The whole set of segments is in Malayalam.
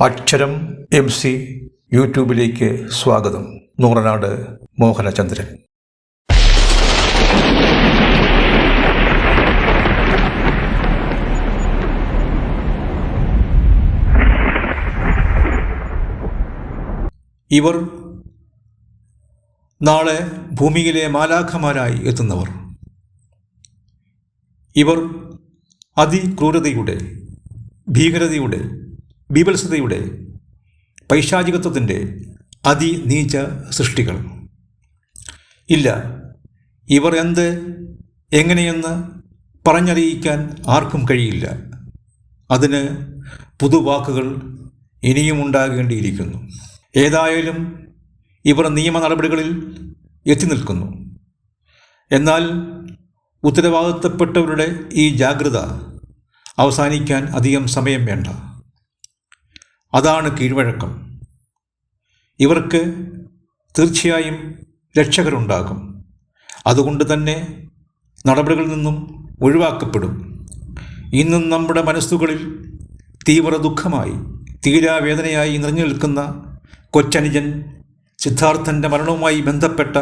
അക്ഷരം എം സി യൂട്യൂബിലേക്ക് സ്വാഗതം. നൂറനാട് മോഹനചന്ദ്രൻ. ഇവർ നാളെ ഭൂമിയിലെ മാലാഖമാരായി എത്തുന്നവർ. ഇവർ അതിക്രൂരതയുടെ ഭീകരതയുടെ ബീഭത്സതയുടെ പൈശാചികത്വത്തിന്റെ അതിനീച്ച സൃഷ്ടികൾ. ഇല്ല ഇവർ എന്ത് എങ്ങനെയെന്ന് പറഞ്ഞറിയിക്കാൻ ആർക്കും കഴിയില്ല. അതിന് പുതുവാക്കുകൾ ഇനിയും ഉണ്ടാകേണ്ടിയിരിക്കുന്നു. ഏതായാലും ഇവർ നിയമ നടപടികളിൽ എത്തി നിൽക്കുന്നു. എന്നാൽ ഉത്തരവാദിത്തപ്പെട്ടവരുടെ ഈ ജാഗ്രത അവസാനിക്കാൻ അധികം സമയം വേണ്ട. അതാണ് കീഴ്വഴക്കം. ഇവർക്ക് തീർച്ചയായും രക്ഷകരുണ്ടാകും. അതുകൊണ്ട് തന്നെ നടപടികളിൽ നിന്നും ഒഴിവാക്കപ്പെടും. ഇന്നും നമ്മുടെ മനസ്സുകളിൽ തീവ്ര ദുഃഖമായി തീരാവേദനയായി നിറഞ്ഞു നിൽക്കുന്ന കൊച്ചനുജൻ സിദ്ധാർത്ഥന്റെ മരണവുമായി ബന്ധപ്പെട്ട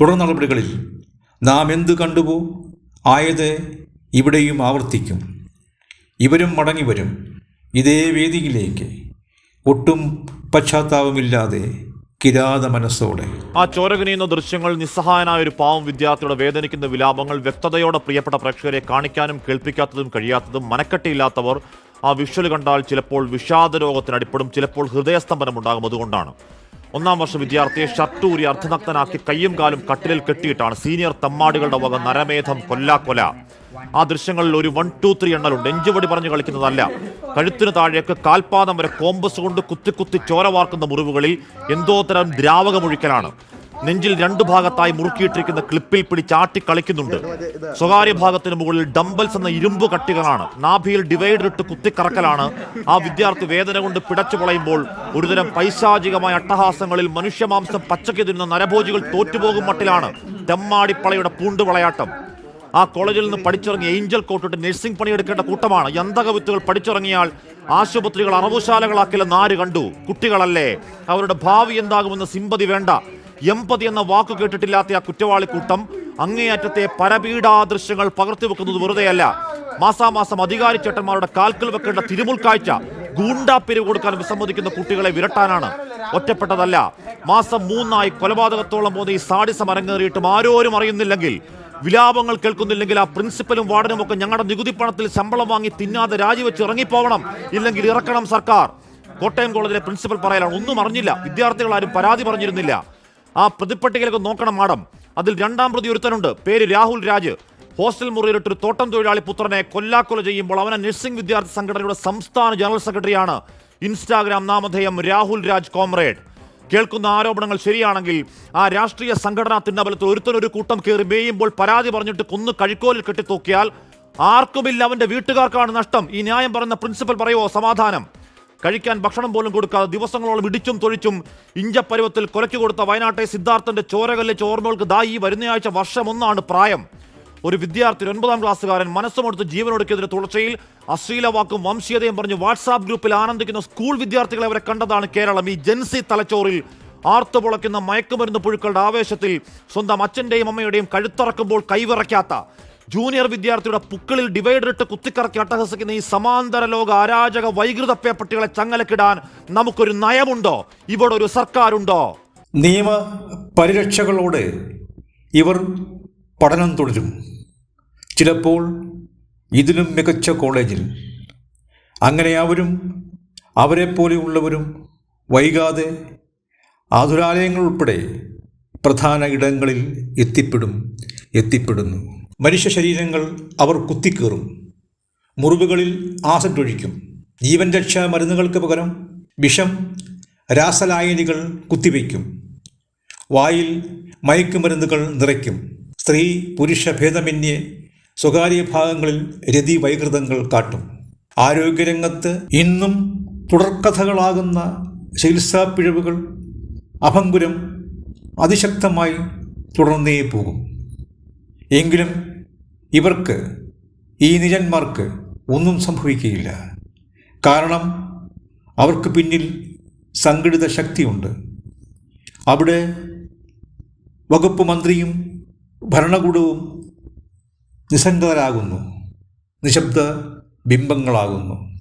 തുടർ നടപടികളിൽ നാം എന്തു കണ്ടുപോ ആയത് ഇവിടെയും ആവർത്തിക്കും. ഇവരും മടങ്ങി വരും ഇതേ വേദിയിലേക്ക് ഒട്ടും പശ്ചാത്താപമില്ലാതെ കിരാത മനസ്സോടെ ആ ചോരകനിയുന്ന ദൃശ്യങ്ങൾ നിസ്സഹായനായ ഒരു പാവം വിദ്യാർത്ഥിയുടെ വേദനിക്കുന്ന വിലാപങ്ങൾ വ്യക്തതയോടെ പ്രിയപ്പെട്ട പ്രേക്ഷകരെ കാണിക്കാനും കേൾപ്പിക്കാത്തതും കഴിയാത്തതും മനക്കെട്ടിയില്ലാത്തവർ ആ വിഷ്വൽ കണ്ടാൽ ചിലപ്പോൾ വിഷാദ രോഗത്തിന് അടിപ്പെടും ചിലപ്പോൾ ഹൃദയസ്തംഭനം ഉണ്ടാകും. അതുകൊണ്ടാണ്. ഒന്നാം വർഷ വിദ്യാർത്ഥിയെ ഷർട്ടൂരി അർദ്ധനഗ്നാക്കി കയ്യും കാലും കട്ടിലിൽ കെട്ടിയിട്ടാണ് സീനിയർ തമ്മാടികളുടെ വക നരമേധം കൊല്ലാക്കൊല ആ ദൃശ്യങ്ങളിൽ ഒരു വൺ ടു ത്രീ എണ്ണലുണ്ട്. എഞ്ചുപടി പറഞ്ഞ് കളിക്കുന്നതല്ല. കഴുത്തിന് താഴേക്ക് കാൽപാദം വരെ കോമ്പസ് കൊണ്ട് കുത്തി കുത്തി ചോര വാർക്കുന്ന മുറിവുകളിൽ എന്തോ തരം ദ്രാവകമൊഴിക്കലാണ്. നെഞ്ചിൽ രണ്ടു ഭാഗത്തായി മുറുക്കിയിട്ടിരിക്കുന്ന ക്ലിപ്പിൽ പിടിച്ചാട്ടി കളിക്കുന്നുണ്ട്. സ്വകാര്യ ഭാഗത്തിന് മുകളിൽ ഡംബൽസ് എന്ന ഇരുമ്പ് കട്ടികളാണ്. നാഭിയിൽ ഡിവൈഡർ ഇട്ട് കുത്തിക്കറക്കലാണ്. ആ വിദ്യാർത്ഥി വേദന കൊണ്ട് പിടച്ചു പൊളയുമ്പോൾ ഒരുതരം പൈശാചികമായ അട്ടഹാസങ്ങളിൽ മനുഷ്യമാംസം പച്ചയ്ക്ക് തിന്നുന്ന നരഭോജികൾ തോറ്റുപോകും മട്ടിലാണ് തെമ്മാടിപ്പളയുടെ പൂണ്ടുവളയാട്ടം. ആ കോളേജിൽ നിന്ന് പഠിച്ചിറങ്ങിയ ഏഞ്ചൽ കോട്ടിട്ട് നഴ്സിംഗ് പണിയെടുക്കേണ്ട കൂട്ടമാണ്. യന്തകവിത്തുകൾ പഠിച്ചിറങ്ങിയാൽ ആശുപത്രികൾ അറവുശാലകളാക്കില്ലെന്ന് ആര് കണ്ടു. കുട്ടികളല്ലേ. അവരുടെ ഭാവി എന്താകുമെന്ന് സിമ്പതി വേണ്ട. എമ്പതി എന്ന വാക്ക് കേട്ടിട്ടില്ലാത്ത ആ കുറ്റവാളിക്കൂട്ടം അങ്ങേയറ്റത്തെ ദൃശ്യങ്ങൾ പകർത്തിവെക്കുന്നത് വെറുതെയല്ല. മാസാമാസം അധികാരി ചേട്ടന്മാരുടെ കാൽക്കൽ വെക്കേണ്ട തിരുമുൽ കാഴ്ച ഗൂണ്ടാപ്പിരിവ് കൊടുക്കാൻ വിസമ്മതിക്കുന്ന കുട്ടികളെ വിരട്ടാനാണ്. ഒറ്റപ്പെട്ടതല്ല. മാസം മൂന്നായി കൊലപാതകത്തോളം പോകുന്ന ഈ സാഡിസം അരങ്ങേറിയിട്ടും ആരോരും അറിയുന്നില്ലെങ്കിൽ വിലാപങ്ങൾ കേൾക്കുന്നില്ലെങ്കിൽ ആ പ്രിൻസിപ്പലും വാർഡനും ഒക്കെ ഞങ്ങളുടെ നികുതി പണത്തിൽ ശമ്പളം വാങ്ങി തിന്നാതെ രാജിവെച്ച് ഇറങ്ങിപ്പോകണം. ഇല്ലെങ്കിൽ ഇറക്കണം സർക്കാർ. കോട്ടയം കോളേജിലെ പ്രിൻസിപ്പൽ പറയലാണ് ഒന്നും അറിഞ്ഞില്ല. വിദ്യാർത്ഥികൾ ആരും പരാതി പറഞ്ഞിരുന്നില്ല. ആ പ്രതിപ്പട്ടികയിലൊക്കെ നോക്കണം മാഡം. അതിൽ രണ്ടാം പ്രതി ഒരുത്തനുണ്ട്. പേര് രാഹുൽ രാജ്. ഹോസ്റ്റൽ മുറിയിലിട്ട് ഒരു തോട്ടം തൊഴിലാളി പുത്രനെ കൊല്ലാക്കൊല ചെയ്യുമ്പോൾ അവനെ നഴ്സിംഗ് വിദ്യാർത്ഥി സംഘടനയുടെ സംസ്ഥാന ജനറൽ സെക്രട്ടറിയാണ് ഇൻസ്റ്റാഗ്രാം നാമധേയം രാഹുൽ രാജ് കോമ്രേഡ് കേൾക്കുന്ന ആരോപണങ്ങൾ ശരിയാണെങ്കിൽ ആ രാഷ്ട്രീയ സംഘടനാ തിണ്ണബലത്തിൽ ഒരുത്തനൊരു കൂട്ടം കയറി മേയുമ്പോൾ പരാതി പറഞ്ഞിട്ട് കൊന്നു കഴിക്കോലിൽ കെട്ടിത്തൂക്കിയാൽ ആർക്കുമില്ല അവന്റെ വീട്ടുകാർക്കാണ് നഷ്ടം. ഈ ന്യായം പറയുന്ന പ്രിൻസിപ്പൽ പറയുമോ സമാധാനം. കഴിക്കാൻ ഭക്ഷണം പോലും കൊടുക്കാതെ ദിവസങ്ങളോളം ഇടിച്ചും തൊഴിച്ചും ഇഞ്ചപ്പരുവത്തിൽ കൊലയ്ക്ക് കൊടുത്ത വയനാട്ടെ സിദ്ധാർത്ഥന്റെ ചോരകല്ലിച്ച ഓർമ്മകൾക്ക് ദാ ഈ വരുന്നയാഴ്ച വർഷം ഒന്നാണ് പ്രായം. ഒരു വിദ്യാർത്ഥി ഒൻപതാം ക്ലാസ്സുകാരൻ മനസ്സുമെടുത്ത് ജീവനൊടുക്കിയതിന്റെ തുടർച്ചയിൽ അശ്ലീല വാക്കും വംശീയതയും പറഞ്ഞ് വാട്സാപ്പ് ഗ്രൂപ്പിൽ ആനന്ദിക്കുന്ന സ്കൂൾ വിദ്യാർത്ഥികളെ അവരെ കണ്ടതാണ് കേരളം. ഈ ജൻസി തലച്ചോറിൽ ആർത്തുപുളയ്ക്കുന്ന മയക്കുമരുന്ന് പുഴുക്കളുടെ ആവേശത്തിൽ സ്വന്തം അച്ഛന്റെയും അമ്മയുടെയും കഴുത്തറക്കുമ്പോൾ കൈവിറയ്ക്കാത്ത ജൂനിയർ വിദ്യാർത്ഥിയുടെ പുക്കളിൽ ഡിവൈഡർ ഇട്ട് കുത്തിക്കറക്കി അട്ടഹസിക്കുന്ന ഈ സമാന്തര ലോക അരാജക വൈകൃത പേപ്പട്ടികളെ ചങ്ങലക്കിടാൻ നമുക്കൊരു നയമുണ്ടോ? ഇവിടെ ഒരു സർക്കാരുണ്ടോ? നിയമ പരിരക്ഷകളോടെ ഇവർ പഠനം തുടരും. ചിലപ്പോൾ ഇതിലും മികച്ച കോളേജിൽ അങ്ങനെ അവരും അവരെപ്പോലെയുള്ളവരും വൈകാതെ ആതുരാലയങ്ങൾ ഉൾപ്പെടെ പ്രധാന ഇടങ്ങളിൽ എത്തിപ്പെടും എത്തിപ്പെടുന്നു. മനുഷ്യ ശരീരങ്ങൾ അവർ കുത്തിക്കേറും മുറിവുകളിൽ ആസിഡ് ഒഴിക്കും. ജീവൻ രക്ഷാ മരുന്നുകൾക്ക് പകരം വിഷം രാസലായനികൾ കുത്തിവയ്ക്കും. വായിൽ മയക്കുമരുന്നുകൾ നിറയ്ക്കും. സ്ത്രീ പുരുഷ ഭേദമന്യേ സ്വകാര്യ ഭാഗങ്ങളിൽ രതി വൈകൃതങ്ങൾ കാട്ടും. ആരോഗ്യരംഗത്ത് ഇന്നും തുടർക്കഥകളാകുന്ന ചികിത്സാ പിഴവുകൾ അഭംഗുരം അതിശക്തമായി തുടർന്നേ പോകും. എങ്കിലും ഇവർക്ക് ഈ നിജന്മാർക്ക് ഒന്നും സംഭവിക്കുകയില്ല. കാരണം അവർക്ക് പിന്നിൽ സംഘടിത ശക്തിയുണ്ട്. അവിടെ വകുപ്പ് മന്ത്രിയും ഭരണകൂടവും നിസ്സംഗതരാകുന്നു നിശബ്ദ ബിംബങ്ങളാകുന്നു.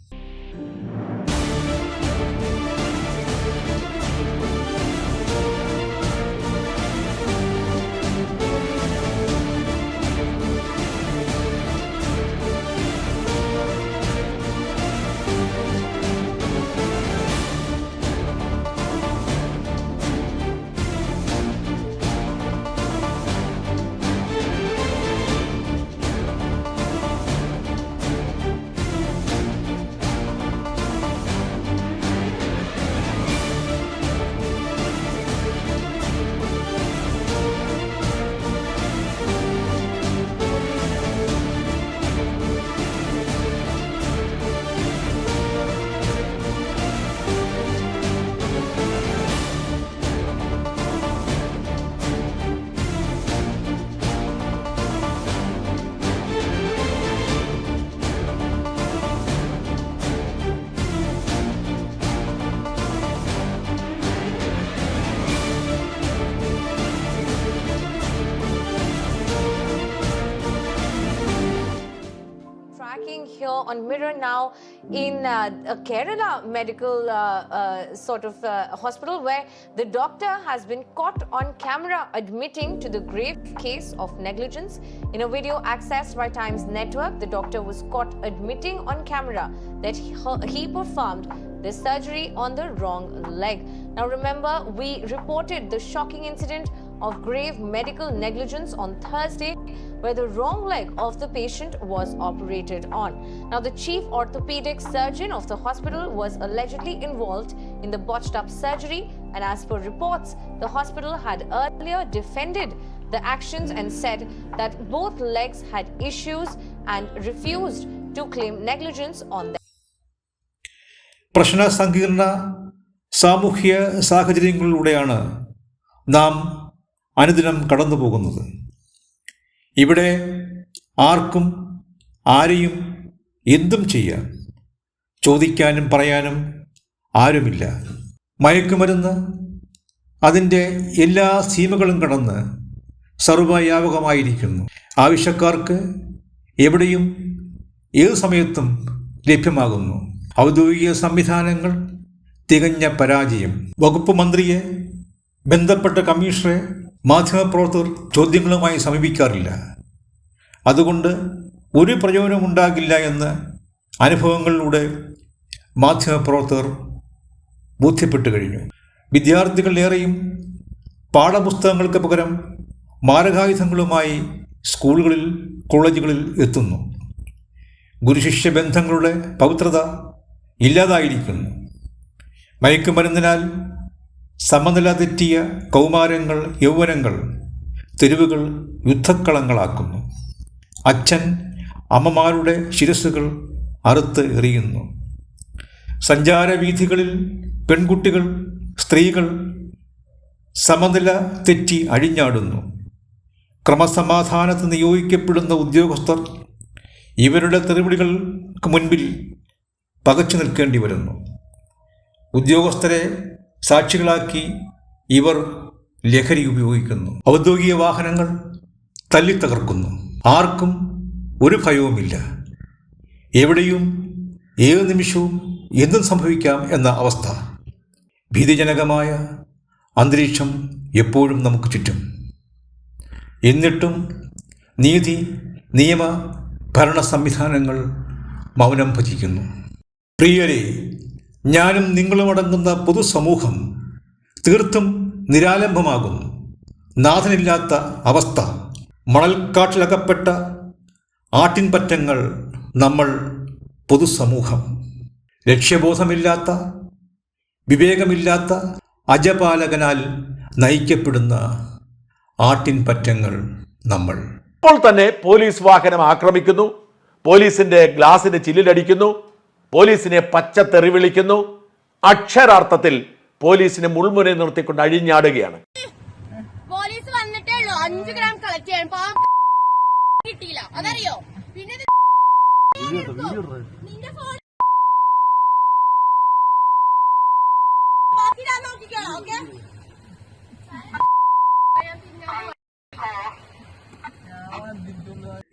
Here on Mirror now in uh, a Kerala medical uh, uh, sort of uh, hospital where the doctor has been caught on camera admitting to the grave case of negligence. In a video accessed by Times Network, the doctor was caught admitting on camera that he, he performed the surgery on the wrong leg. Now, remember, we reported the shocking incident of grave medical negligence on Thursday, where the wrong leg of the patient was operated on. Now, the chief orthopedic surgeon of the hospital was allegedly involved in the botched up surgery, and as per reports, the hospital had earlier defended the actions and said that both legs had issues and refused to claim negligence on them. പ്രശ്ന സങ്കീർണ സാമൂഹ്യ സാഹചര്യങ്ങളിലൂടെയാണ് നാം അനുദിനം കടന്നു പോകുന്നത് ഇവിടെ ആർക്കും ആരെയും എന്തും ചെയ്യാം ചോദിക്കാനും പറയാനും ആരുമില്ല. മയക്കുമരുന്ന് അതിന്റെ എല്ലാ സീമകളും കടന്ന് സർവവ്യാപകമായിരിക്കുന്നു ആവശ്യക്കാർക്ക് എവിടെയും ഏത് സമയത്തും ലഭ്യമാകുന്നു. ഔദ്യോഗിക സംവിധാനങ്ങൾ തികഞ്ഞ പരാജയം. വകുപ്പ് മന്ത്രിയെ ബന്ധപ്പെട്ട കമ്മീഷണറെ മാധ്യമപ്രവർത്തകർ ചോദ്യങ്ങളുമായി സമീപിക്കാറില്ല. അതുകൊണ്ട് ഒരു പ്രയോജനമുണ്ടാകില്ല എന്ന് അനുഭവങ്ങളിലൂടെ മാധ്യമപ്രവർത്തകർ ബോധ്യപ്പെട്ടു കഴിഞ്ഞു. വിദ്യാർത്ഥികൾ ഏറെയും പാഠപുസ്തകങ്ങൾക്ക് പകരം മാരകായുധങ്ങളുമായി സ്കൂളുകളിൽ കോളേജുകളിൽ എത്തുന്നു. ഗുരുശിഷ്യ ബന്ധങ്ങളുടെ പവിത്രത ഇല്ലാതായിരിക്കുന്നു. മയക്കുമരുന്നിനാൽ സമനില തെറ്റിയ കൗമാരങ്ങൾ യൗവനങ്ങൾ തെരുവുകൾ യുദ്ധക്കളങ്ങളാക്കുന്നു. അച്ഛൻ അമ്മമാരുടെ ശിരസുകൾ അറുത്ത് എറിയുന്നു. സഞ്ചാരവീഥികളിൽ പെൺകുട്ടികൾ സ്ത്രീകൾ സമനില തെറ്റി അഴിഞ്ഞാടുന്നു. ക്രമസമാധാനത്ത് നിയോഗിക്കപ്പെടുന്ന ഉദ്യോഗസ്ഥർ ഇവരുടെ തെറിവിളികൾക്ക് മുൻപിൽ പകച്ചു നിൽക്കേണ്ടി വരുന്നു. ഉദ്യോഗസ്ഥരെ സാക്ഷികളാക്കി ഇവർ ലഹരി ഉപയോഗിക്കുന്നു. ഔദ്യോഗിക വാഹനങ്ങൾ തല്ലിത്തകർക്കുന്നു. ആർക്കും ഒരു ഭയവുമില്ല. എവിടെയും ഏത് നിമിഷവും എന്തും സംഭവിക്കാം എന്ന അവസ്ഥ. ഭീതിജനകമായ അന്തരീക്ഷം എപ്പോഴും നമുക്ക് ചുറ്റും. എന്നിട്ടും നീതി നിയമ ഭരണ സംവിധാനങ്ങൾ മൗനം ഭജിക്കുന്നു. പ്രിയരെ ഞാനും നിങ്ങളും അടങ്ങുന്ന പൊതുസമൂഹം തീർത്തും നിരാലംബമാകുന്നു. നാഥനില്ലാത്ത അവസ്ഥ. മണൽക്കാട്ടിലകപ്പെട്ട ആട്ടിൻപറ്റങ്ങൾ നമ്മൾ പൊതുസമൂഹം. ലക്ഷ്യബോധമില്ലാത്ത വിവേകമില്ലാത്ത അജപാലകനാൽ നയിക്കപ്പെടുന്ന ആട്ടിൻപറ്റങ്ങൾ നമ്മൾ. ഇപ്പോൾ തന്നെ പോലീസ് വാഹനം ആക്രമിക്കുന്നു. പോലീസിന്റെ ഗ്ലാസിന് ചില്ലിലടിക്കുന്നു. പോലീസിനെ പച്ചത്തെറി വിളിക്കുന്നു. അക്ഷരാർത്ഥത്തിൽ പോലീസിനെ മുൾമുനെ നിർത്തിക്കൊണ്ട് അഴിഞ്ഞാടുകയാണ്. പോലീസ് വന്നിട്ടേ ഉള്ളൂ. അഞ്ചു ഗ്രാം കളക്ട് ചെയ്യാൻ. കിട്ടിയില്ല. അതറിയോ? പിന്നെ നിന്റെ ഫോൺ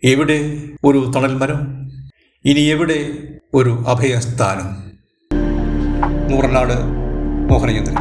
എവിടെ ഒരു തണൽ മരം? ഇനി എവിടെ ഒരു അഭയസ്ഥാനം. നൂറനാട് മോഹനചന്ദ്രൻ.